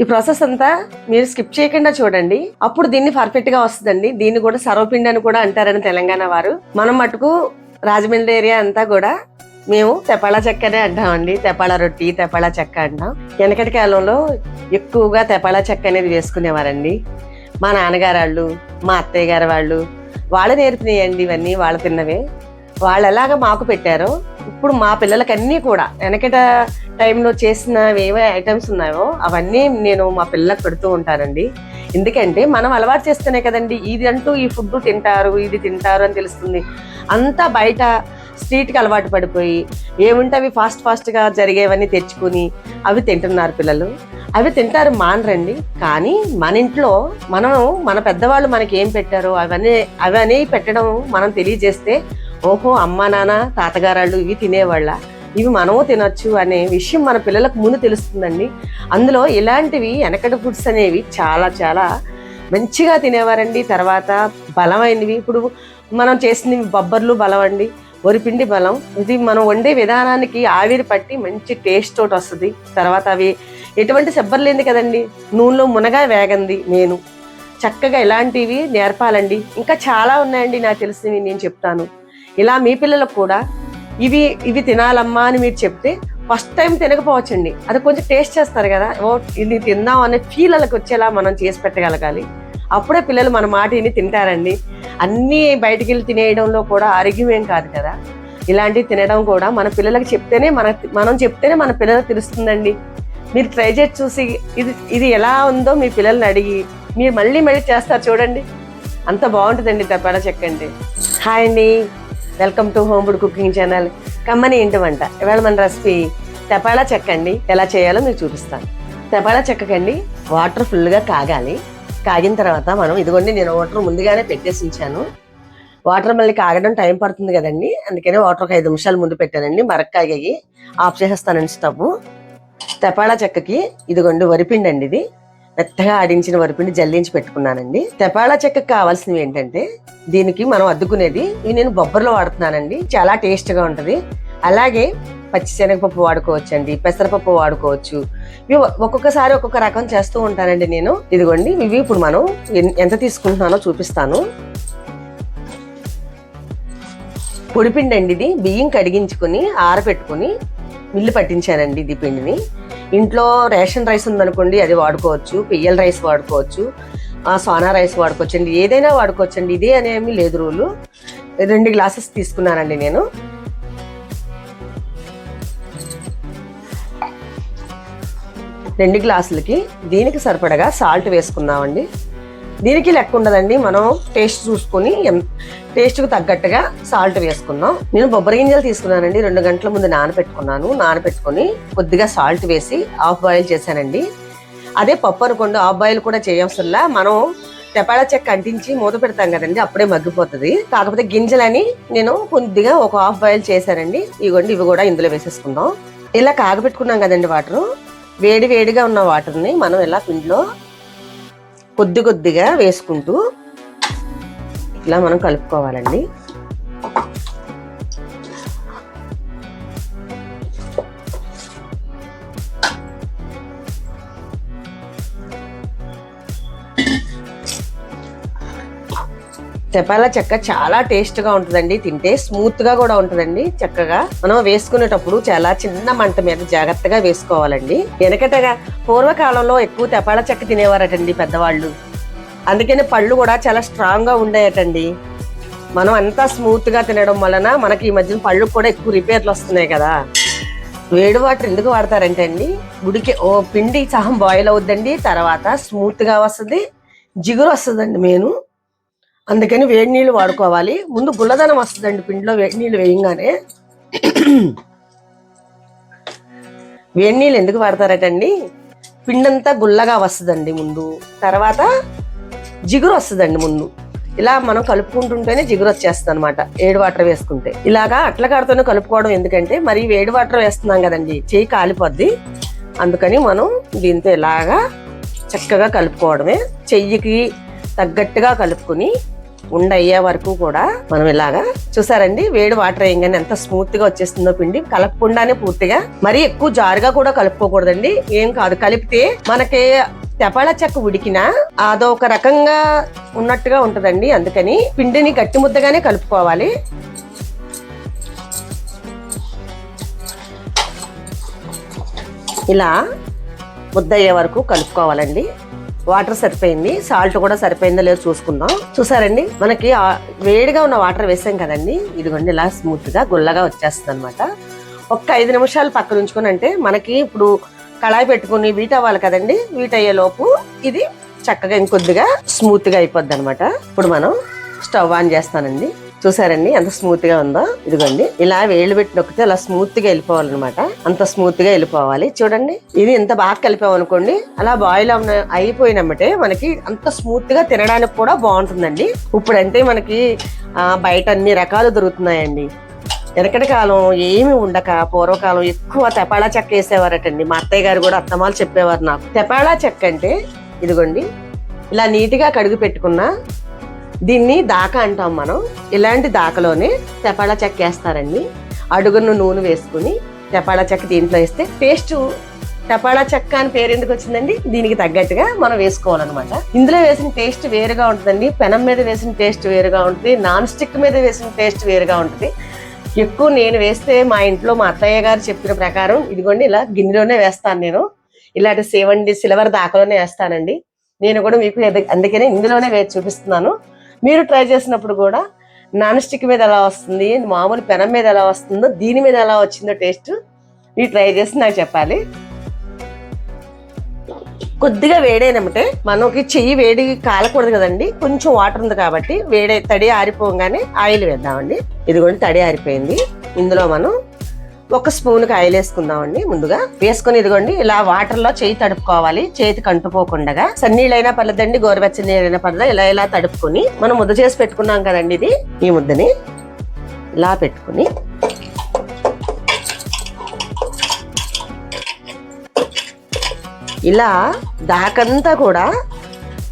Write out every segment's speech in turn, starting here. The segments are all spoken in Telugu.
ఈ ప్రాసెస్ అంతా మీరు స్కిప్ చేయకుండా చూడండి. అప్పుడు దీన్ని పర్ఫెక్ట్గా వస్తుందండి. దీన్ని కూడా సర్వపిండి అని కూడా అంటారని తెలంగాణ వారు. మనం మటుకు రాజమండ్రి ఏరియా అంతా కూడా మేము తెపాళ చెక్కనే అంటామండి. తెపాళ రొట్టి తెపాళ చెక్క అంటాం. వెనకటి కాలంలో ఎక్కువగా తెపాళ చెక్క అనేది వేసుకునేవారండి. మా నాన్నగారు వాళ్ళు మా అత్తయ్య గారు వాళ్ళు వాళ్ళు నేర్పినాయండి ఇవన్నీ వాళ్ళు తిన్నవే. వాళ్ళు ఎలాగ మాకు పెట్టారో ఇప్పుడు మా పిల్లలకన్నీ కూడా వెనకట టైంలో చేసిన ఏవే ఐటమ్స్ ఉన్నాయో అవన్నీ నేను మా పిల్లలకు పెడుతూ ఉంటానండి. ఎందుకంటే మనం అలవాటు చేస్తేనే కదండి ఇది అంటూ ఈ ఫుడ్ తింటారు ఇది తింటారు అని తెలుస్తుంది. అంతా బయట స్ట్రీట్కి అలవాటు పడిపోయి ఏముంటే అవి ఫాస్ట్ ఫాస్ట్గా జరిగేవన్నీ తెచ్చుకుని అవి తింటున్నారు పిల్లలు. అవి తింటారు మానరండి కానీ మన ఇంట్లో మనం మన పెద్దవాళ్ళు మనకి ఏం పెట్టారో అవన్నీ అవన్నీ పెట్టడం మనం తెలియజేస్తే ఓహో అమ్మ నాన్న తాతగారాళ్ళు ఇవి తినేవాళ్ళ. ఇవి మనము తినొచ్చు అనే విషయం మన పిల్లలకు ముందు తెలుస్తుందండి. అందులో ఇలాంటివి వెనకటి ఫుడ్స్ అనేవి చాలా చాలా మంచిగా తినేవారండి. తర్వాత బలమైనవి ఇప్పుడు మనం చేసినవి బొబ్బర్లు బలం అండి వరిపిండి బలం. ఇది మనం వండే విధానానికి ఆవిరి పట్టి మంచి టేస్ట్ తోటి వస్తుంది. తర్వాత అవి ఎటువంటి సెబ్బర్ లేదు కదండి నూనెలో మునగా వేగంది నేను. చక్కగా ఇలాంటివి నేర్పాలండి. ఇంకా చాలా ఉన్నాయండి నాకు తెలిసినవి నేను చెప్తాను. ఇలా మీ పిల్లలకు కూడా ఇవి ఇవి తినాలమ్మా అని మీరు చెప్తే ఫస్ట్ టైం తినకపోవచ్చండి. అది కొంచెం టేస్ట్ చేస్తారు కదా. ఓ ఇది తిందాం అనే ఫీల్ వాళ్ళకి వచ్చేలా మనం చేసి పెట్టగలగాలి. అప్పుడే పిల్లలు మన మాట విని తింటారండి. అన్నీ బయటికి వెళ్ళి తినేయడంలో కూడా ఆరోగ్యం ఏం కాదు కదా. ఇలాంటివి తినడం కూడా మన పిల్లలకి చెప్తేనే మన మనం చెప్తేనే మన పిల్లలకు తెలుస్తుందండి. మీరు ట్రై చేసి చూసి ఇది ఇది ఎలా ఉందో మీ పిల్లల్ని అడిగి మీరు మళ్ళీ మళ్ళీ చేస్తారు చూడండి. అంత బాగుంటుందండి తప్పేలా చెక్కండి హాయ్ అండి. Welcome to home food cooking channel. కమ్మని ఇంటి వంట. ఇవాళ మన రెసిపీ తెపాళా చెక్కండి ఎలా చేయాలో మీకు చూపిస్తాను. తెపాళా చెక్కకండి వాటర్ ఫుల్గా కాగాలి. కాగిన తర్వాత మనం ఇదిగోండి నేను వాటర్ ముందుగానే పెట్టేసి ఉంచాను. వాటర్ మళ్ళీ కాగడం టైం పడుతుంది కదండి. అందుకనే వాటర్ ఒక ఐదు నిమిషాలు ముందు పెట్టానండి. మరక్ కాగాయి ఆఫ్ చేసేస్తానండి స్టవ్ తెపాళా చెక్కకి ఇదిగోండి వరిపిండి అండి ఇది. మెత్తగా ఆడించిన వరిపిండి జల్లించి పెట్టుకున్నానండి. తెపాళా చెక్కకు కావాల్సినవి ఏంటంటే దీనికి మనం అద్దుకునేది ఇవి నేను బొబ్బర్లో వాడుతున్నానండి. చాలా టేస్ట్గా ఉంటుంది. అలాగే పచ్చిశనగపప్పు వాడుకోవచ్చు అండి పెసరపప్పు వాడుకోవచ్చు. ఇవి ఒక్కొక్కసారి ఒక్కొక్క రకం చేస్తూ ఉంటానండి నేను. ఇదిగోండి ఇవి ఇప్పుడు మనం ఎన్- ఎంత తీసుకుంటున్నానో చూపిస్తాను. పొడిపిండి అండి ఇది. బియ్యం కడిగించుకుని ఆరబెట్టుకుని మిల్లు పట్టించానండి ఇది పిండిని. ఇంట్లో రేషన్ రైస్ ఉందనుకోండి అది వాడుకోవచ్చు పియ్యల రైస్ వాడుకోవచ్చు సోనా రైస్ వాడుకోవచ్చు అండి ఏదైనా వాడుకోవచ్చు అండి ఇదే అనేమి లేదు రూలు. రెండు గ్లాసెస్ తీసుకున్నానండి నేను. రెండు గ్లాసులకి దీనికి సరిపడగా సాల్ట్ వేసుకున్నామండి దీనికి లెక్క ఉండదండి. మనం టేస్ట్ చూసుకొని టేస్ట్కు తగ్గట్టుగా సాల్ట్ వేసుకున్నాం. నేను బొబ్బరి గింజలు తీసుకున్నానండి. రెండు గంటల ముందు నానబెట్టుకున్నాను. నానబెట్టుకొని కొద్దిగా సాల్ట్ వేసి హాఫ్ బాయిల్ చేశానండి. అదే పప్పు అనుకోండి ఆఫ్ బాయిల్ కూడా చేయవసరంలా మనం తెపాళ చెక్క అంటించి మూత పెడతాం కదండి అప్పుడే మగ్గిపోతుంది. కాకపోతే గింజలని నేను కొద్దిగా ఒక హాఫ్ బాయిల్ చేశానండి. ఇవ్వండి ఇవి కూడా ఇందులో వేసేసుకుందాం. ఇలా కాగబెట్టుకున్నాం కదండి వాటర్ వేడి వేడిగా ఉన్న వాటర్ని మనం ఇలా పిండిలో కొద్ది కొద్దిగా వేసుకుంటూ ఇలా మనం కలుపుకోవాలండి. తెపాల చెక్క చాలా టేస్ట్గా ఉంటుందండి. తింటే స్మూత్గా కూడా ఉంటుందండి చక్కగా. మనం వేసుకునేటప్పుడు చాలా చిన్న మంట మీద జాగ్రత్తగా వేసుకోవాలండి. వెనకటగా పూర్వకాలంలో ఎక్కువ తెపాల చెక్క తినేవారటండి పెద్దవాళ్ళు. అందుకని పళ్ళు కూడా చాలా స్ట్రాంగ్గా ఉండేటండి మనం అంతా స్మూత్గా తినడం వలన మనకి ఈ మధ్యన పళ్ళు కూడా ఎక్కువ రిపేర్లు వస్తున్నాయి కదా. వేడి వాటర్ ఎందుకు వాడతారంటే అండి గుడికి ఓ పిండి సహం బాయిల్ అవుద్దండి తర్వాత స్మూత్గా వస్తుంది జిగురు వస్తుందండి మేను అందుకని వేడి నీళ్ళు వాడుకోవాలి. ముందు గుల్లదనం వస్తుందండి పిండిలో వేడి నీళ్ళు వేయంగానే. వేడి నీళ్ళు ఎందుకు వాడతారటండి పిండంతా గుల్లగా వస్తుందండి ముందు. తర్వాత జిగురు వస్తుందండి ముందు. ఇలా మనం కలుపుకుంటుంటేనే జిగురు వచ్చేస్తుంది అనమాట ఏడు వాటర్ వేసుకుంటే. ఇలాగా అట్లకాడతోనే కలుపుకోవడం ఎందుకంటే మరి వేడి వాటర్ వేస్తున్నాం కదండి చేయి కాలిపోద్ది. అందుకని మనం దీంతో ఇలాగా చక్కగా కలుపుకోవడమే. చెయ్యికి తగ్గట్టుగా కలుపుకొని ఉండ అయ్యే వరకు కూడా మనం ఇలాగా చూసారండి వేడి వాటర్ వేయంగానే ఎంత స్మూత్గా వచ్చేస్తుందో పిండి. కలపకుండానే పూర్తిగా మరీ ఎక్కువ జారుగా కూడా కలుపుకోకూడదండి. ఏం కాదు కలిపితే మనకి తెపాళ చెక్క ఉడికినా అదొక రకంగా ఉన్నట్టుగా ఉంటుందండి అందుకని పిండిని గట్టి ముద్దగానే కలుపుకోవాలి. ఇలా ముద్ద అయ్యే వరకు కలుపుకోవాలండి. వాటర్ సరిపోయింది సాల్ట్ కూడా సరిపోయిందో లేదో చూసుకుందాం. చూసారండి మనకి వేడిగా ఉన్న వాటర్ వేసాం కదండి ఇదిగోండి ఇలా స్మూత్గా గుల్లగా వచ్చేస్తుంది అనమాట ఒక్క ఐదు నిమిషాలు పక్కన ఉంచుకుని అంటే మనకి ఇప్పుడు కళాయి పెట్టుకుని వీట్ అవ్వాలి కదండి వీట్ అయ్యే లోపు ఇది చక్కగా ఇంకొద్దిగా స్మూత్గా అయిపోద్ది అనమాట ఇప్పుడు మనం స్టవ్ ఆన్ చేస్తానండి. చూసారండి ఎంత స్మూత్గా ఉందో? ఇదిగోండి. ఇలా వేళ్ళు పెట్టి నొక్కితే అలా స్మూత్గా వెళ్ళిపోవాలన్నమాట. అంత స్మూత్గా వెళ్ళిపోవాలి. చూడండి ఇది ఇంత బాగా కలిపామనుకోండి అలా బాయిల్ అయిపోయినమ్మటే మనకి అంత స్మూత్గా తినడానికి కూడా బాగుంటుందండి. ఇప్పుడంటే మనకి బయట అన్ని రకాలు దొరుకుతున్నాయండి. వెనకటి కాలం ఏమి ఉండక పూర్వకాలం ఎక్కువ తెపాళా చెక్క వేసేవారటండి. మా అత్తయ్య గారు కూడా అత్తమాలు చెప్పేవారు నాకు. తెపాళా చెక్క అంటే ఇదిగోండి ఇలా నీట్గా కడుగు పెట్టుకున్న దీన్ని దాక అంటాం మనం. ఇలాంటి దాకలోనే తెపాళా చెక్క వేస్తారండి. అడుగును నూనె వేసుకుని తెపాళా చెక్క దీంట్లో వేస్తే టేస్ట్ తెపాళా చెక్క అని పేరు ఎందుకు వచ్చిందండి? దీనికి తగ్గట్టుగా మనం వేసుకోవాలన్నమాట. ఇందులో వేసిన టేస్ట్ వేరుగా ఉంటుందండి. పెనం మీద వేసిన టేస్ట్ వేరుగా ఉంటుంది. నాన్ స్టిక్ మీద వేసిన టేస్ట్ వేరుగా ఉంటుంది. ఎక్కువ నేను వేస్తే మా ఇంట్లో మా అత్తయ్య గారు చెప్పిన ప్రకారం ఇదిగోండి ఇలా గిన్నెలోనే వేస్తాను నేను. ఇలాంటి సేవండి సిల్వర్ దాకలోనే వేస్తానండి. నేను కూడా మీకు అందుకనే ఇందులోనే వేసి చూపిస్తున్నాను. మీరు ట్రై చేసినప్పుడు కూడా నాన్ స్టిక్ మీద ఎలా వస్తుంది మామూలు పెనం మీద ఎలా వస్తుందో దీని మీద ఎలా వచ్చిందో టేస్ట్ మీరు ట్రై చేసి నాకు చెప్పాలి. కొద్దిగా వేడైనమంటే మనకి చెయ్యి వేడి కాలకూడదు కదండి. కొంచెం వాటర్ ఉంది కాబట్టి వేడి తడి ఆరిపోగానే ఆయిల్ వేద్దామండి. ఇదిగోండి తడి ఆరిపోయింది. ఇందులో మనం ఒక స్పూన్కి ఆయిల్ వేసుకుందామండి ముందుగా. వేసుకొని ఇదిగోండి ఇలా వాటర్లో చేయి తడుపుకోవాలి. చేతికి అంటుకోకుండా సన్నీళ్ళైనా పర్లేదండి గోరువెచ్చని నీళ్ళైనా పర్లేదు ఇలా ఇలా తడుపుకొని మనం ముద్ద చేసి పెట్టుకున్నాం కదండి ఇది. ఈ ముద్దని ఇలా పెట్టుకుని ఇలా దాకంతా కూడా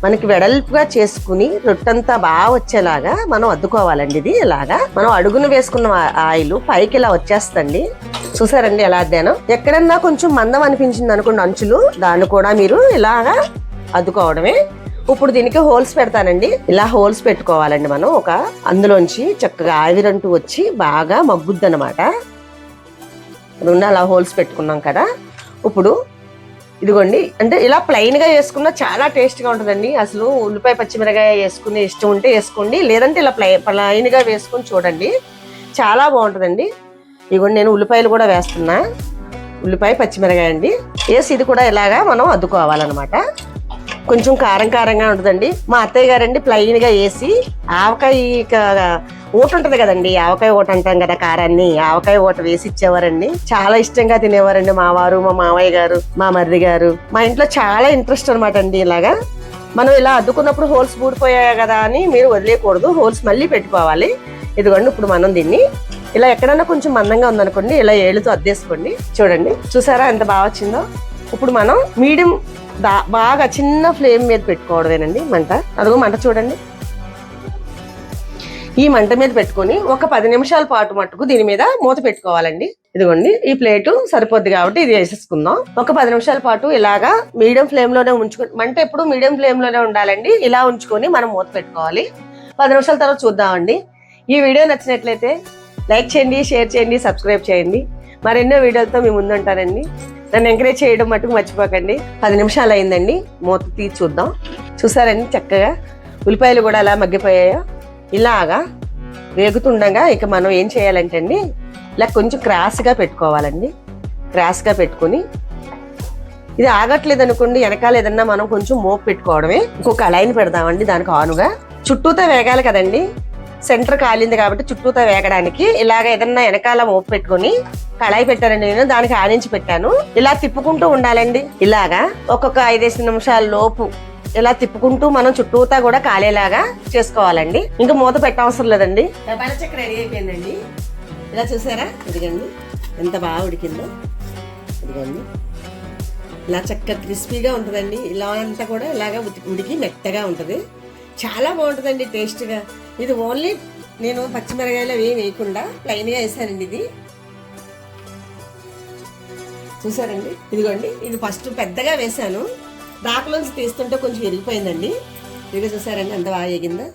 మనకి వెడల్పుగా చేసుకుని రొట్టంతా బాగా వచ్చేలాగా మనం అద్దుకోవాలండి ఇది ఇలాగా. మనం అడుగును వేసుకున్న ఆ- ఆయిల్ పైకి ఇలా వచ్చేస్తండి. చూసారండి ఎలా అద్దాను? ఎక్కడన్నా కొంచెం మందం అనిపించింది అనుకోండి అంచులు దాన్ని కూడా మీరు ఇలాగా అద్దుకోవడమే. ఇప్పుడు దీనికి హోల్స్ పెడతానండి. ఇలా హోల్స్ పెట్టుకోవాలండి మనం. ఒక అందులోంచి చక్కగా ఆవిరంటూ వచ్చి బాగా మగ్గుద్ది అనమాట రెండు అలా హోల్స్ పెట్టుకున్నాం కదా. ఇప్పుడు ఇదిగోండి. అంటే ఇలా ప్లెయిన్గా వేసుకున్నా చాలా టేస్ట్గా ఉంటుందండి. అసలు ఉల్లిపాయ పచ్చిమిరకాయ వేసుకుని ఇష్టం ఉంటే వేసుకోండి. లేదంటే ఇలా ప్లై ప్లెయిన్గా వేసుకుని చూడండి. చాలా బాగుంటుందండి. ఇదిగోండి నేను ఉల్లిపాయలు కూడా వేస్తున్నా. ఉల్లిపాయ పచ్చిమిరకాయ అండి. వేసి ఇది కూడా ఇలాగా మనం అద్దుకోవాలన్నమాట. కొంచెం కారం కారంగా ఉంటుందండి. మా అత్తయ్య గారండి ప్లెయిన్గా వేసి ఆవకాయ ఓటు ఉంటది కదండి ఆవకాయ ఓటు అంటాం కదా కారాన్ని ఆవకాయ ఓటు వేసి ఇచ్చేవారండి. చాలా ఇష్టంగా తినేవారండి మా వారు మా మామయ్య గారు మా మరిది గారు. మా ఇంట్లో చాలా ఇంట్రెస్ట్ అనమాట అండి ఇలాగా. మనం ఇలా అద్దుకున్నప్పుడు హోల్స్ ఊడిపోయాయి కదా అని మీరు వదిలేయకూడదు హోల్స్ మళ్ళీ పెట్టుకోవాలి. ఇదిగోండి ఇప్పుడు మనం దీన్ని ఇలా ఎక్కడన్నా కొంచెం మందంగా ఉందనుకోండి ఇలా ఏళ్ళుతో అద్దేసుకోండి. చూడండి చూసారా ఎంత బాగా వచ్చిందో? ఇప్పుడు మనం మీడియం దా- బాగా చిన్న ఫ్లేమ్ మీద పెట్టుకోవడమేనండి మంట. అదిగో మంట చూడండి. ఈ మంట మీద పెట్టుకొని ఒక పది నిమిషాల పాటు మట్టుకు దీని మీద మూత పెట్టుకోవాలండి. ఇదిగోండి ఈ ప్లేటు సరిపోద్ది కాబట్టి ఇది వేసేసుకుందాం. ఒక పది నిమిషాల పాటు ఇలాగా మీడియం ఫ్లేమ్లోనే ఉంచుకొని మంట ఎప్పుడు మీడియం ఫ్లేమ్లోనే ఉండాలండి. ఇలా ఉంచుకొని మనం మూత పెట్టుకోవాలి. పది నిమిషాల తర్వాత చూద్దామండి. ఈ వీడియో నచ్చినట్లయితే లైక్ చేయండి షేర్ చేయండి సబ్స్క్రైబ్ చేయండి. మరెన్నో వీడియోలతో మీ ముందుంటానండి. నన్ను ఎంకరేజ్ చేయడం మటుకు మర్చిపోకండి. పది నిమిషాలు అయిందండి. మూత తీసి చూద్దాం. చూసారండి చక్కగా? ఉల్లిపాయలు కూడా అలా మగ్గిపోయాయో? ఇలాగా వేగుతుండగా ఇక మనం ఏం చేయాలంటే అండి ఇలా కొంచెం క్రాస్గా పెట్టుకోవాలండి. క్రాస్గా పెట్టుకొని. ఇది ఆగట్లేదు అనుకోండి వెనకాల ఏదన్నా మనం కొంచెం మోపు పెట్టుకోవడమే. ఇంకొక కళాయిని పెడదామండి దానికి ఆనుగా. చుట్టూతో వేగాలి కదండి. సెంటర్ కాలింది కాబట్టి చుట్టూతో వేగడానికి ఇలాగ ఏదన్నా వెనకాల మోపు పెట్టుకొని కళాయి పెట్టానండి నేను దానికి ఆనించి పెట్టాను. ఇలా తిప్పుకుంటూ ఉండాలండి. ఇలాగా ఒక్కొక్క ఐదేసి నిమిషాల లోపు ఇలా తిప్పుకుంటూ మనం చుట్టూతా కూడా కాలేలాగా చేసుకోవాలండి. ఇంకా మూత పెట్టవసరం లేదండి. చెక్క రెడీ అయిపోయిందండి. ఇలా చూసారా? ఇదిగండి. ఎంత బాగా ఉడికిందో. ఇదిగండి. ఇలా చక్కగా క్రిస్పీగా ఉంటుందండి. ఇలా అంతా కూడా ఇలాగా ఉడికి ఉడికి మెత్తగా ఉంటుంది. చాలా బాగుంటుందండి టేస్ట్గా. ఇది ఓన్లీ నేను పచ్చిమిరకాయలు అవి వేయకుండా ప్లైన్గా వేసానండి ఇది. చూసారండి? ఇదిగోండి ఇది ఫస్ట్ పెద్దగా వేసాను. దాకలోంచి తీస్తుంటే కొంచెం ఎరిగిపోయిందండి. ఇదిగో చూసారండి ఎంత బాగా ఎగిందో.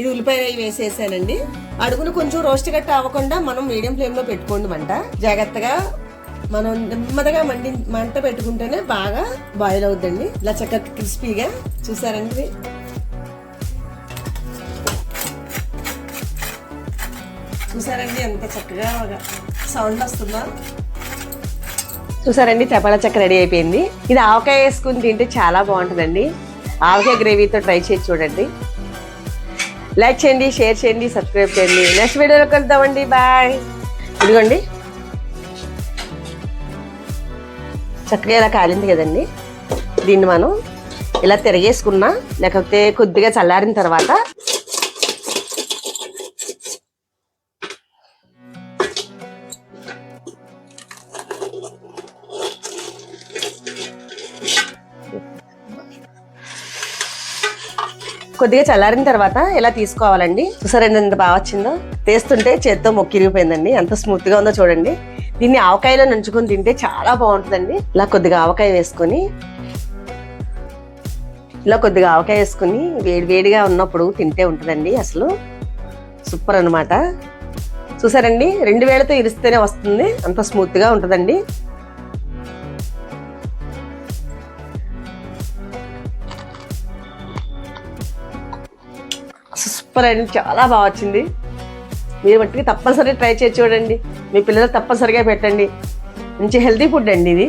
ఇది ఉల్లిపాయ వేసేసానండి. అడుగును కొంచెం రోస్ట్ గట్ట అవ్వకుండా మనం మీడియం ఫ్లేమ్లో పెట్టుకోండి మంట. జాగ్రత్తగా మనం నెమ్మదిగా మండి మంట పెట్టుకుంటేనే బాగా బాయిల్ అవుద్దండి. ఇలా చక్కగా క్రిస్పీగా చూసారండి? చూసారండి ఎంత చక్కగా సౌండ్ వస్తుందా. చూసారండి తెపాల చెక్క రెడీ అయిపోయింది. ఇది ఆవకాయ వేసుకుని తింటే చాలా బాగుంటుందండి. ఆవకాయ గ్రేవీతో ట్రై చేసి చూడండి. లైక్ చేయండి షేర్ చేయండి సబ్స్క్రైబ్ చేయండి. నెక్స్ట్ వీడియోలో కలుద్దామండి. బాయ్. ఇదిగోండి. చక్కగా ఇలా కాలింది కదండి. దీన్ని మనం ఇలా తిరగేసుకున్నా లేకపోతే కొద్దిగా చల్లారిన తర్వాత కొద్దిగా చల్లారిన తర్వాత ఇలా తీసుకోవాలండి? చూసారండి ఎంత బాగా వచ్చిందో? తీస్తుంటే చేత్తో మొక్కిరిగిపోయిందండి. ఎంత స్మూత్గా ఉందో చూడండి. దీన్ని ఆవకాయలో నుంచుకొని తింటే చాలా బాగుంటుందండి. ఇలా కొద్దిగా ఆవకాయ వేసుకొని ఇలా కొద్దిగా ఆవకాయ వేసుకుని వేడి వేడిగా ఉన్నప్పుడు తింటే ఉంటుందండి అసలు. సూపర్ అన్నమాట. చూసారండి? రెండు వేలతో ఇరిస్తేనే వస్తుంది. అంత స్మూత్గా ఉంటుందండి. సూపర్ అండి. చాలా బాగా వచ్చింది. మీరు మట్టుకు తప్పనిసరిగా ట్రై చేసి చూడండి. మీ పిల్లలు తప్పనిసరిగా పెట్టండి. మంచి హెల్తీ ఫుడ్ అండి ఇది.